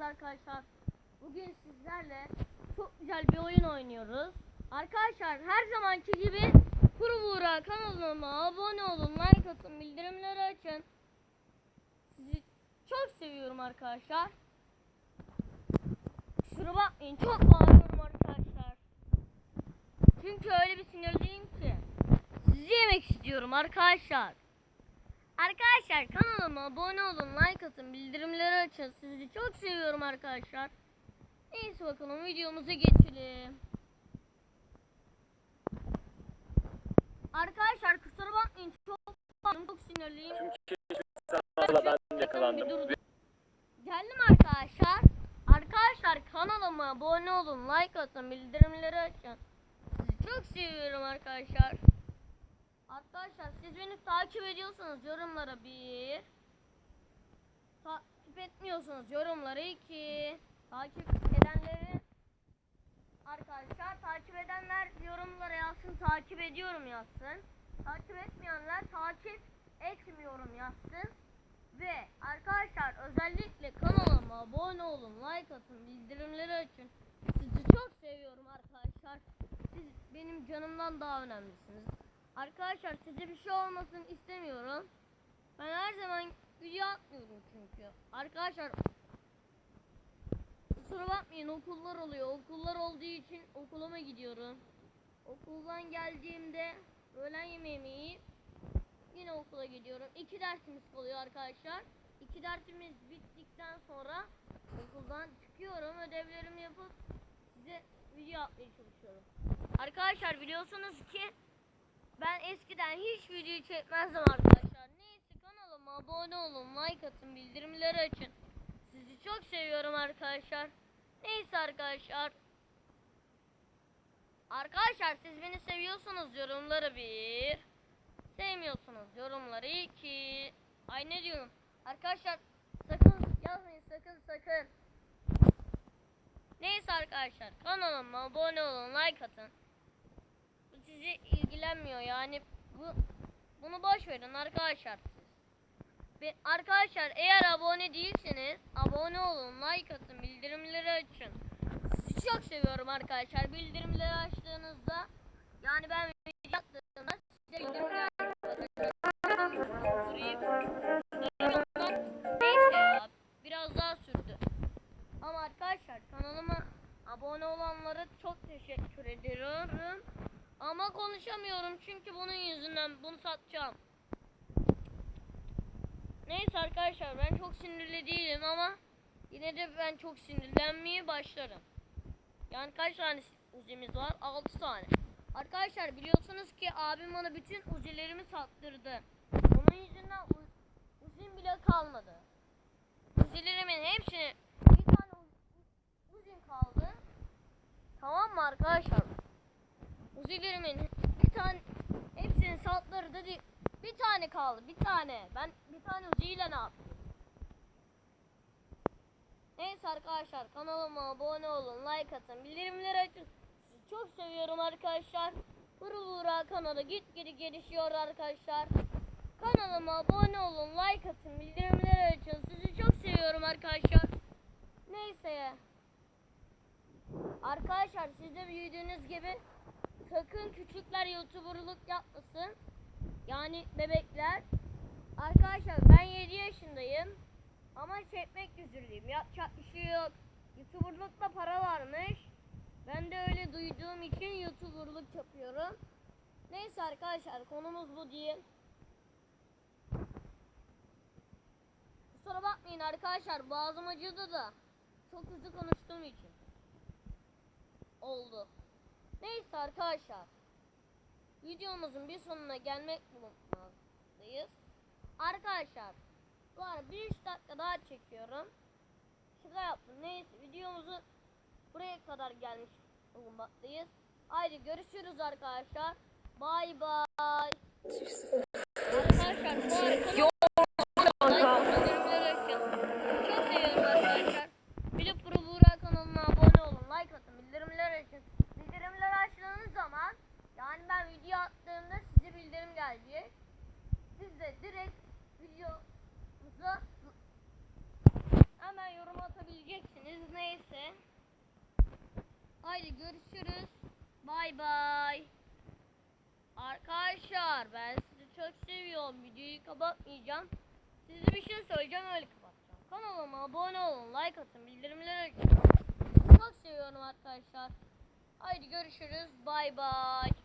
geldiniz arkadaşlar. Bugün sizlerle çok güzel bir oyun oynuyoruz. Arkadaşlar her zamanki gibi Kuru Buğra kanalıma abone olun, like atın, bildirimleri açın. Sizi çok seviyorum arkadaşlar. Şuna bakmayın çok bağırıyorum arkadaşlar. Çünkü öyle bir sinirliyim ki. Sizi yemek istiyorum arkadaşlar. Arkadaşlar kanalıma abone olun, like atın, bildirimleri açın. Sizi çok seviyorum arkadaşlar. Neyse bakalım videomuza geçelim. Arkadaşlar kusura bakmayın çok çok, sinirliyim. Ben yakalandım. Geldim arkadaşlar. Arkadaşlar kanalıma abone olun, like atın, bildirimleri açın. Sizi çok seviyorum arkadaşlar. Arkadaşlar siz beni takip ediyorsanız yorumlara bir. Takip etmiyorsanız yorumlara iki. Takip edenleri arkadaşlar takip edenler yorumlara yazsın takip ediyorum yazsın. Takip etmeyenler takip etmiyorum yazsın. Ve arkadaşlar özellikle kanalıma abone olun, like atın, bildirimleri açın. Sizi çok seviyorum arkadaşlar. Siz benim canımdan daha önemlisiniz. Arkadaşlar size bir şey olmasın istemiyorum. Ben her zaman video atmıyorum çünkü. Arkadaşlar kusura bakmayın okullar oluyor. Okullar olduğu için okuluma gidiyorum. Okuldan geldiğimde öğlen yemeğimi yiyip yine okula gidiyorum. İki dersimiz kalıyor arkadaşlar. İki dersimiz bittikten sonra okuldan çıkıyorum. Ödevlerimi yapıp size video atmaya çalışıyorum. Arkadaşlar biliyorsunuz ki ben eskiden hiç video çekmezdim arkadaşlar. Neyse kanalıma abone olun, like atın, bildirimleri açın. Sizi çok seviyorum arkadaşlar. Neyse arkadaşlar. Arkadaşlar siz beni seviyorsanız yorumları bir. Sevmiyorsunuz yorumları iki. Ay ne diyorum. Arkadaşlar sakın yazmayın sakın sakın. Neyse arkadaşlar kanalıma abone olun, like atın. Sizi ilgilenmiyor yani bu bunu boş verin arkadaşlar. Ve arkadaşlar eğer abone değilseniz abone olun, like atın, bildirimleri açın. Sizi çok seviyorum arkadaşlar. Bildirimleri açtığınızda yani ben video attığımda size bildirim gelecek. Neyse ya biraz daha sürdü. Ama arkadaşlar kanalıma abone olanlara çok teşekkür ediyorum. Ama konuşamıyorum çünkü bunun yüzünden bunu satacağım. Neyse arkadaşlar ben çok sinirli değilim ama yine de ben çok sinirlenmeye başlarım. Yani kaç tane uzimiz var? 6 tane. Arkadaşlar biliyorsunuz ki abim bana bütün uzilerimi sattırdı. Onun yüzünden uzim bile kalmadı. Uzilerimin hepsini bir tane uz- uzun kaldı. Tamam mı arkadaşlar? Uzilerimin bir tane hepsini sattırdı dedi. Bir tane kaldı. Bir tane. Ben bir tane uziyle ne yapayım? Neyse arkadaşlar kanalıma abone olun, like atın, bildirimleri açın. Sizi çok seviyorum arkadaşlar. Vuru vura kanalı git geri gelişiyor arkadaşlar. Kanalıma abone olun, like atın, bildirimleri açın. Sizi çok seviyorum arkadaşlar. Neyse. Arkadaşlar siz de büyüdüğünüz gibi sakın küçükler youtuberlık yapmasın. Yani bebekler. Arkadaşlar ben 7 yaşındayım. Ama çekmek üzereyim. Yapacak bir şey yok. Youtuberlıkta para varmış. Ben de öyle duyduğum için Youtuberlık yapıyorum. Neyse arkadaşlar konumuz bu değil. Kusura bakmayın arkadaşlar boğazım acıdı da çok hızlı konuştuğum için. Oldu. Neyse arkadaşlar. Videomuzun bir sonuna gelmek bulunmaktayız. Arkadaşlar bu arada bir üç dakika daha çekiyorum. Şaka yaptım. Neyse videomuzu buraya kadar gelmiş bulunmaktayız. Haydi görüşürüz arkadaşlar. Bay bay. Arkadaşlar bu arada Like atın, bildirimleri açın. Çok seviyorum arkadaşlar. Bilip Pro Buğra kanalına abone olun. Like atın, bildirimleri açın. Bildirimleri açtığınız zaman yani ben video attığımda size bildirim gelecek. Siz de videomuza hemen yorum atabileceksiniz. neyse. Haydi görüşürüz. Bay bay. Arkadaşlar ben sizi çok seviyorum. Videoyu kapatmayacağım. Size bir şey söyleyeceğim öyle kapatacağım. Kanalıma abone olun, like atın, bildirimleri açın. Çok seviyorum arkadaşlar. Haydi görüşürüz. Bay bay.